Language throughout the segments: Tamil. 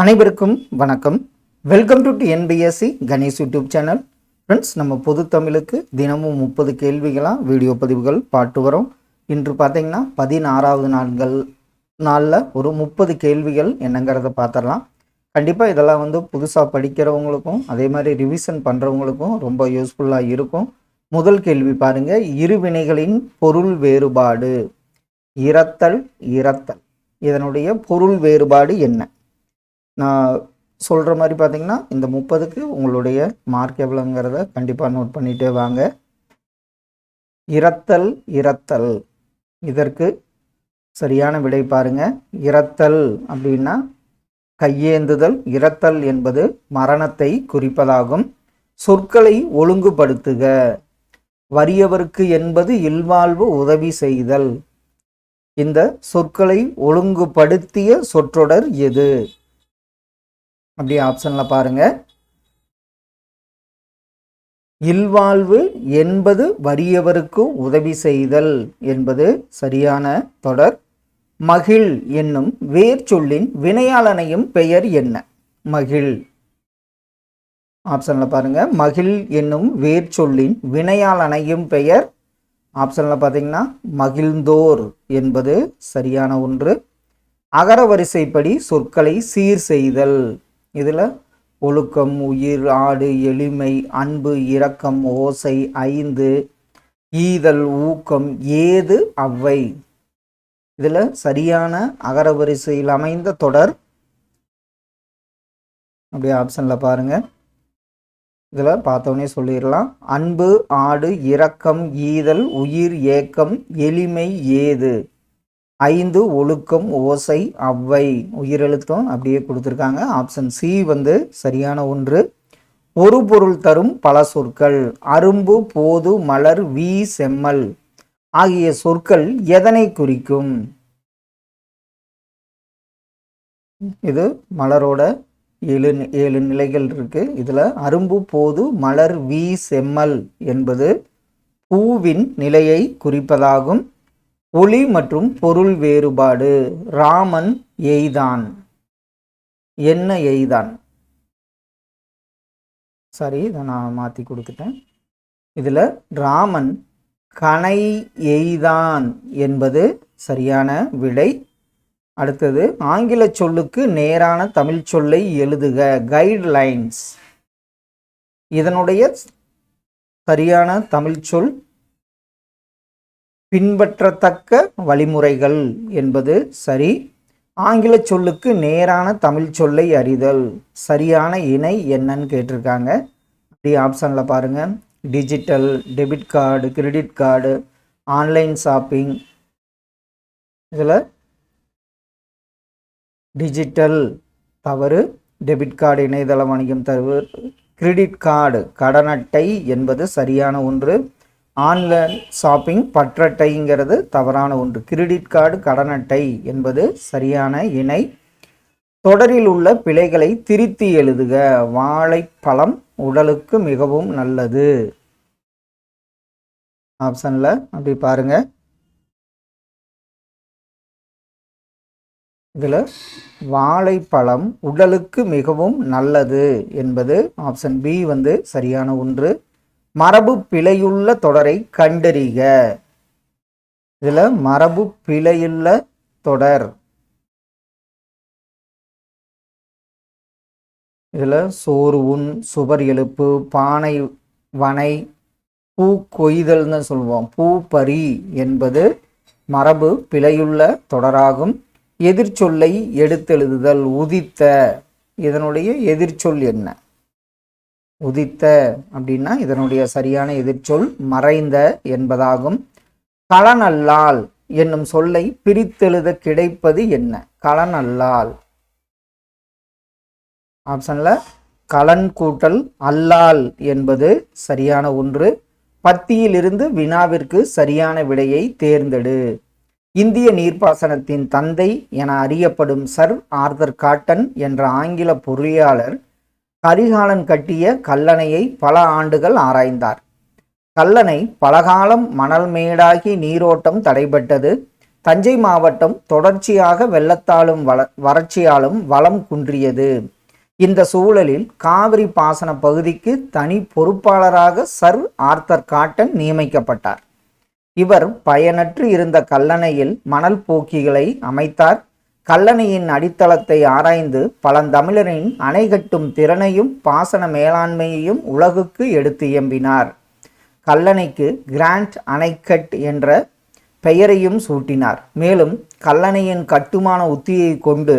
அனைவருக்கும் வணக்கம். Welcome to NPSC Ganesh YouTube channel friends நம்ம பொது தமிழுக்கு தினமும் முப்பது கேள்விகளாக வீடியோ பதிவுகள் பாட்டு வரோம். இன்று பார்த்தீங்கன்னா பதினாறாவது நாட்கள் நாளில் ஒரு முப்பது கேள்விகள் என்னங்கிறத பார்த்துடலாம் கண்டிப்பாக இதெல்லாம் வந்து புதுசாக படிக்கிறவங்களுக்கும் அதே மாதிரி ரிவிஷன் பண்ணுறவங்களுக்கும் ரொம்ப யூஸ்ஃபுல்லாக இருக்கும். முதல் கேள்வி பாருங்க. இருவினைகளின் பொருள் வேறுபாடு. இரத்தல் இரத்தல். இதனுடைய பொருள் வேறுபாடு என்ன? நான் சொல்கிற மாதிரி பார்த்திங்கன்னா இந்த முப்பதுக்கு உங்களுடைய மார்க் எவ்வளோங்கிறத கண்டிப்பாக நோட் பண்ணிகிட்டே வாங்க. இரத்தல் இரத்தல். இதற்கு சரியான விடை பாருங்க. இரத்தல் அப்படின்னா கையேந்துதல். இரத்தல் என்பது மரணத்தை குறிப்பதாகும். சொற்களை ஒழுங்குபடுத்துக. வறியவருக்கு என்பது இல்வாழ்வு உதவி செய்தல். இந்த சொற்களை ஒழுங்குபடுத்திய சொற்றொடர் எது? அப்படியே ஆப்ஷனில் பாருங்கள் இல்வாழ்வு என்பது வறியவருக்கு உதவி செய்தல் என்பது சரியான தொடர். மகிழ் என்னும் வேர் சொல்லின் வினையாளனையும் பெயர் என்ன? மகிழ். ஆப்ஷனில் பாருங்கள் மகிழ் என்னும் வேர் சொல்லின் வினையாளனையும் பெயர். ஆப்ஷனில் பார்த்தீங்கன்னா மகிழ்ந்தோர் என்பது சரியான ஒன்று. அகர வரிசைப்படி சொற்களை சீர் செய்தல். இதில் ஒழுக்கம் உயிர் ஆடு எளிமை அன்பு இரக்கம் ஓசை ஐந்து ஈதல் ஊக்கம் ஏது அவ்வை. இதில் சரியான அகர வரிசையில் அமைந்த தொடர். அப்படியே ஆப்ஷனில் பாருங்கள் இதில் பார்த்தோன்னே சொல்லிடலாம். அன்பு ஆடு இரக்கம் ஈதல் உயிர் ஏக்கம் எளிமை ஏது. ஐந்து ஒழுக்கம் ஓசை அவ்வை உயிரெழுத்தும் அப்படியே கொடுத்துருக்காங்க. ஆப்ஷன் சி வந்து சரியான ஒன்று. ஒரு பொருள் தரும் பல சொற்கள். அரும்பு போது மலர் வி செம்மல் ஆகிய சொற்கள் எதனை குறிக்கும்? இது மலரோட ஏழு ஏழு நிலைகள் இருக்கு. இதுல அரும்பு போது மலர் வி செம்மல் என்பது பூவின் நிலையை குறிப்பதாகும். ஒளி மற்றும் பொருள் வேறுபாடு. ராமன் எய்தான். என்ன எய்தான்? சரி இதை நான் மாற்றி கொடுத்துட்டேன். இதில் ராமன் கனை எய்தான் என்பது சரியான விடை. அடுத்தது ஆங்கில சொல்லுக்கு நேரான தமிழ் சொல்லை எழுதுக. கைட்லைன்ஸ் இதனுடைய சரியான தமிழ் சொல் பின்பற்றத்தக்க வழிமுறைகள் என்பது சரி. ஆங்கில சொல்லுக்கு நேரான தமிழ் சொல்லை அறிதல். சரியான இணை என்னன்னு கேட்டிருக்காங்க. அப்படி ஆப்ஷனில் பாருங்கள் digital debit card credit card online shopping இதில் டிஜிட்டல் தவறு டெபிட் கார்டு இணையதள வணிகம் தவறு கிரெடிட் கார்டு கடன் அட்டை என்பது சரியான ஒன்று. ஆன்லைன் ஷாப்பிங் பற்றட்டைங்கிறது தவறான ஒன்று. கிரெடிட் கார்டு கடன் அட்டை என்பது சரியான இணை. தொடரில் உள்ள பிழைகளை திருத்தி எழுதுக. வாழைப்பழம் உடலுக்கு மிகவும் நல்லது. ஆப்ஷனில் அப்படி பாருங்க. இதில் வாழைப்பழம் உடலுக்கு மிகவும் நல்லது என்பது ஆப்ஷன் பி வந்து சரியான ஒன்று. மரபு பிழையுள்ள தொடரை கண்டறிக. இதில் மரபு பிழையுள்ள தொடர். இதில் சோறு உண் சுவர் எழுப்பு பானை வனை பூ கொய்தல்னு சொல்லுவோம். பூ என்பது மரபு பிழையுள்ள தொடராகும். எதிர்ச்சொல்லை எடுத்தெழுதுதல் உதித்த. இதனுடைய எதிர்ச்சொல் என்ன? உதித்த அப்படின்னா இதனுடைய சரியான எதிர்ச்சொல் மறைந்த என்பதாகும். களனல்லால் என்னும் சொல்லை பிரித்தெழுத கிடைப்பது என்ன? களனல்லால் ஆப்ஷன்ல கலன் கூட்டல் அல்லால் என்பது சரியான ஒன்று. பத்தியிலிருந்து வினாவிற்கு சரியான விடையை தேர்ந்தெடு. இந்திய நீர்ப்பாசனத்தின் தந்தை என அறியப்படும் சர் ஆர்தர் காட்டன் என்ற ஆங்கில பொறியாளர் கரிகாலன் கட்டிய கல்லணையை பல ஆண்டுகள் ஆராய்ந்தார். கல்லணை பலகாலம் மணல் மேடாகி நீரோட்டம் தடைபட்டது. தஞ்சை மாவட்டம் தொடர்ச்சியாக வெள்ளத்தாலும் வள வறட்சியாலும் வளம் குன்றியது. இந்த சூழலில் காவிரி பாசன பகுதிக்கு தனி பொறுப்பாளராக சர் ஆர்த்தர் காட்டன் நியமிக்கப்பட்டார். இவர் பயனற்று இருந்த கல்லணையில் மணல் போக்கிகளை அமைத்தார். கல்லணையின் அடித்தளத்தை ஆராய்ந்து பழந்தமிழரின் அணை கட்டும் திறனையும் பாசன மேலாண்மையையும் உலகுக்கு எடுத்து எம்பினார் கல்லணைக்கு கிராண்ட் அணைக்கட் என்ற பெயரையும் சூட்டினார். மேலும் கல்லணையின் கட்டுமான உத்தியை கொண்டு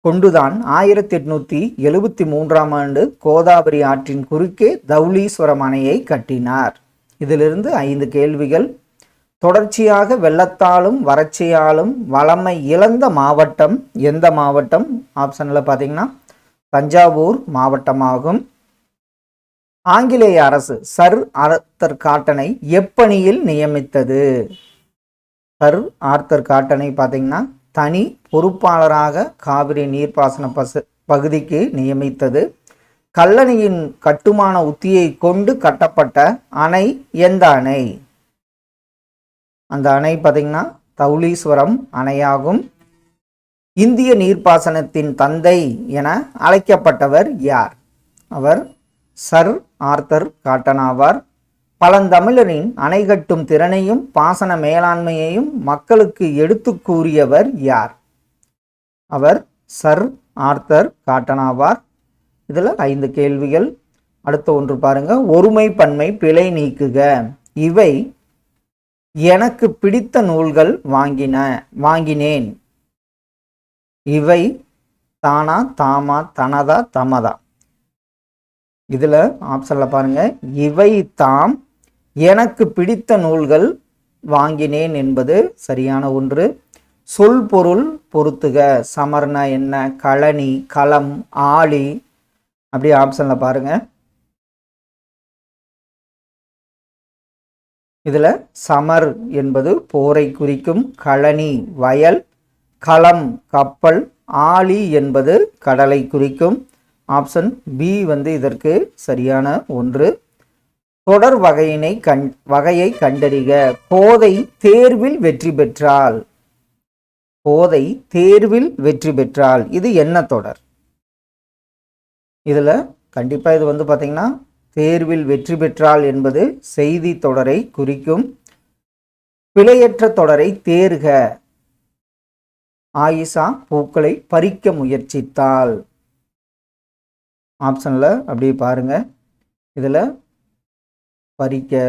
கொண்டுதான் ஆயிரத்தி எட்நூத்தி எழுபத்தி மூன்றாம் ஆண்டு கோதாவரி ஆற்றின் குறுக்கே தௌலீஸ்வரம் அணையை கட்டினார். இதிலிருந்து ஐந்து கேள்விகள் தொடர்ச்சியாக வெள்ளத்தாலும் வறட்சியாலும் வளமை இழந்த மாவட்டம் எந்த மாவட்டம்? ஆப்ஷனில் பார்த்தீங்கன்னா தஞ்சாவூர் மாவட்டமாகும். ஆங்கிலேய அரசு சர் ஆர்த்தர் காட்டனை எப்பணியில் நியமித்தது? சர் ஆர்த்தர் காட்டனை பார்த்தீங்கன்னா தனி பொறுப்பாளராக காவிரி நீர்ப்பாசன பசு பகுதிக்கு நியமித்தது. கல்லணையின் கட்டுமான உத்தியை கொண்டு கட்டப்பட்ட அணை எந்த அணை? அந்த அணை பார்த்திங்கன்னா தௌலீஸ்வரம் அணையாகும். இந்திய நீர்ப்பாசனத்தின் தந்தை என அழைக்கப்பட்டவர் யார்? அவர் சர் ஆர்த்தர் காட்டன் ஆவார். பழந்தமிழரின் அணை கட்டும் திறனையும் பாசன மேலாண்மையையும் மக்களுக்கு எடுத்து கூறியவர் யார்? அவர் சர் ஆர்த்தர் காட்டன் ஆவார். இதில் ஐந்து கேள்விகள். அடுத்த ஒன்று பாருங்க. ஒருமை பன்மை பிழை நீக்குக. இவை எனக்கு பிடித்த நூல்கள் வாங்கின வாங்கினேன். இவை தானா தாமா தனதா தமதா. இதில் ஆப்ஷனில் பாருங்க. இவை தாம் எனக்கு பிடித்த நூல்கள் வாங்கினேன் என்பது சரியான ஒன்று. சொல் பொருள் பொருத்துக. சமர்னா என்ன களனி களம் ஆளி அப்படி ஆப்ஷனில் பாருங்கள் இதில் சமர் என்பது போரை குறிக்கும் களனி வயல் களம் கப்பல் ஆலி என்பது கடலை குறிக்கும். ஆப்ஷன் பி வந்து இதற்கு சரியான ஒன்று. தொடர் வகையினை கண் வகையை கண்டறிக. போதை தேர்வில் வெற்றி பெற்றால். போதை தேர்வில் வெற்றி பெற்றால். இது என்ன தொடர்? இதில் கண்டிப்பாக இது வந்து பார்த்திங்கன்னா தேர்வில் வெற்றி பெற்றாள் என்பது செய்தி தொடரை குறிக்கும். பிழையற்ற தொடரை தேர்க. ஆயிஷா பூக்களை பறிக்க முயற்சித்தாள். ஆப்ஷனில் அப்படியே பாருங்க. இதில் பறிக்க.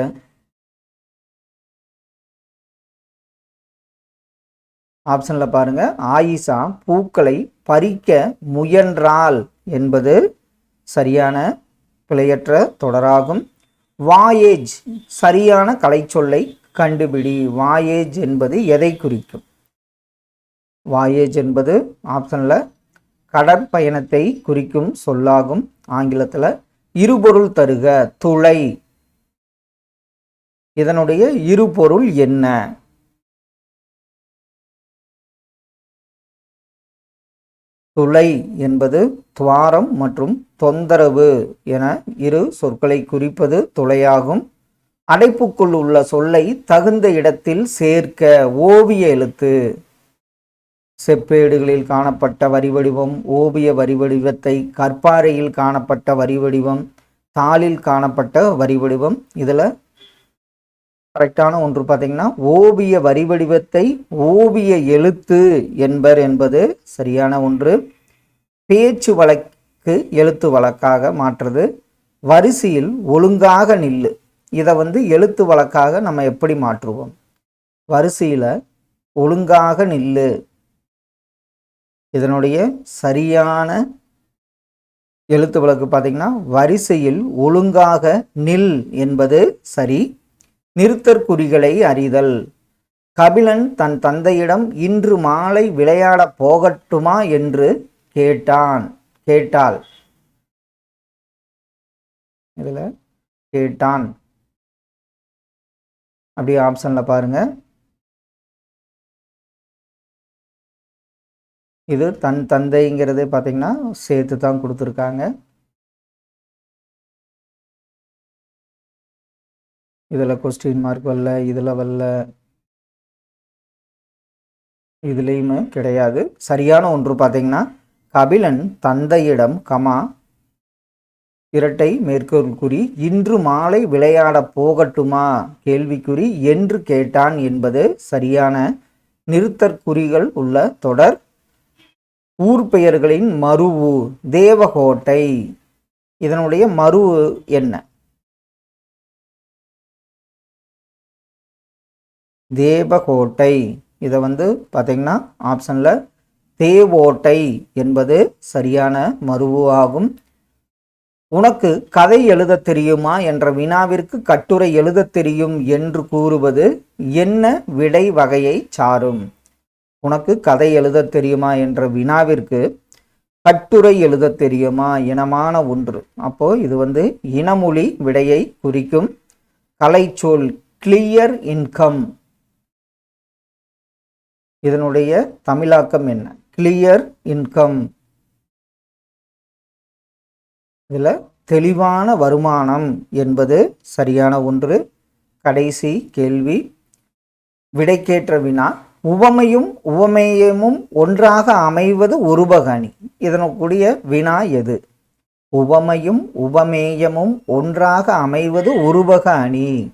ஆப்ஷனில் பாருங்க. ஆயிஷா பூக்களை பறிக்க முயன்றால் என்பது சரியான பிழையற்ற தொடராகும். வாயேஜ் சரியான கலைச்சொல்லை கண்டுபிடி. வாயேஜ் என்பது எதை குறிக்கும்? வாயேஜ் என்பது ஆப்ஷனில் கடற்பயணத்தை குறிக்கும் சொல்லாகும். ஆங்கிலத்தில் இருபொருள் தருக துளை. இதனுடைய இருபொருள் என்ன? துளை என்பது துவாரம் மற்றும் தொந்தரவு என இரு சொற்களை குறிப்பது துளையாகும். அடைப்புக்குள் உள்ள சொல்லை தகுந்த இடத்தில் சேர்க்க ஓவிய எழுத்து. செப்பேடுகளில் காணப்பட்ட வரி வடிவம் ஓவிய வரி வடிவத்தை கற்பாறையில் காணப்பட்ட வரி வடிவம் தாளில் காணப்பட்ட வரி வடிவம் இதில் கரெக்டான ஒன்று பார்த்தீங்கன்னா ஓவிய வரி வடிவத்தை ஓவிய எழுத்து என்பர் என்பது சரியான ஒன்று. பேச்சு வழக்கு எழுத்து வழக்காக மாற்றுறது. வரிசையில் ஒழுங்காக நில்லு. இதை வந்து எழுத்து வழக்காக நம்ம எப்படி மாற்றுவோம்? வரிசையில் ஒழுங்காக நில்லு. இதனுடைய சரியான எழுத்து வழக்கு பார்த்தீங்கன்னா வரிசையில் ஒழுங்காக நில் என்பது சரி. நிறுத்தற்குறிகளை அறிதல். கபிலன் தன் தந்தையிடம் இன்று மாலை விளையாட போகட்டுமா? என்று கேட்டான். கேட்டாள். இதில் கேட்டான். அப்படியே ஆப்ஷனில் பாருங்க. இது தன் தந்தைங்கிறது பார்த்தீங்கன்னா சேர்த்து தான் கொடுத்துருக்காங்க. இதில் கொஸ்டின் மார்க் வரல இதில் வரல. இதுலேயுமே கிடையாது. சரியான ஒன்று பார்த்தீங்கன்னா கபிலன் தந்தையிடம் கமா இரட்டை மேற்கோள் குறி இன்று மாலை விளையாட போகட்டுமா? கேள்விக்குறி என்று கேட்டான் என்பது சரியான நிறுத்தற்குறிகள் உள்ள தொடர். ஊர் பெயர்களின் மருவு தேவகோட்டை. இதனுடைய மருவு என்ன? தேவகோட்டை. இதை வந்து பார்த்தீங்கன்னா ஆப்ஷனில் தேவோட்டை என்பது சரியான மருவு ஆகும். உனக்கு கதை எழுத தெரியுமா என்ற வினாவிற்கு கட்டுரை எழுத தெரியும் என்று கூறுவது என்ன விடை வகையை சாரும்? உனக்கு கதை எழுத தெரியுமா என்ற வினாவிற்கு கட்டுரை எழுத தெரியுமா? இனமான ஒன்று. அப்போ இது வந்து இனமொழி விடையை குறிக்கும். கலைச்சொல் கிளியர் இன்கம் இதனுடைய தமிழாக்கம் என்ன? கிளியர் இன்கம் இதில் தெளிவான வருமானம் என்பது சரியான ஒன்று. கடைசி கேள்வி. விடைக்கேற்ற வினா உவமையும் உவமேயமும் ஒன்றாக அமைவது உருபகணி. இதனுடைய வினா எது? உவமையும் உபமேயமும் ஒன்றாக அமைவது உருபக அணி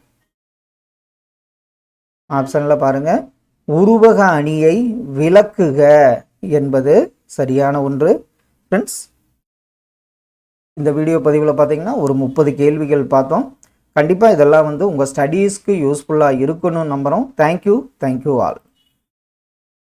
ஆப்ஷனில் பாருங்க. உருவக அணியை விளக்குக என்பது சரியான ஒன்று. ஃப்ரெண்ட்ஸ் இந்த வீடியோ பதிவில் பார்த்தீங்கன்னா ஒரு முப்பது கேள்விகள் பார்த்தோம். கண்டிப்பாக இதெல்லாம் வந்து உங்கள் ஸ்டடீஸ்க்கு யூஸ்ஃபுல்லாக இருக்கணும்னு நம்புகிறோம் தேங்க்யூ தேங்க்யூ ஆல்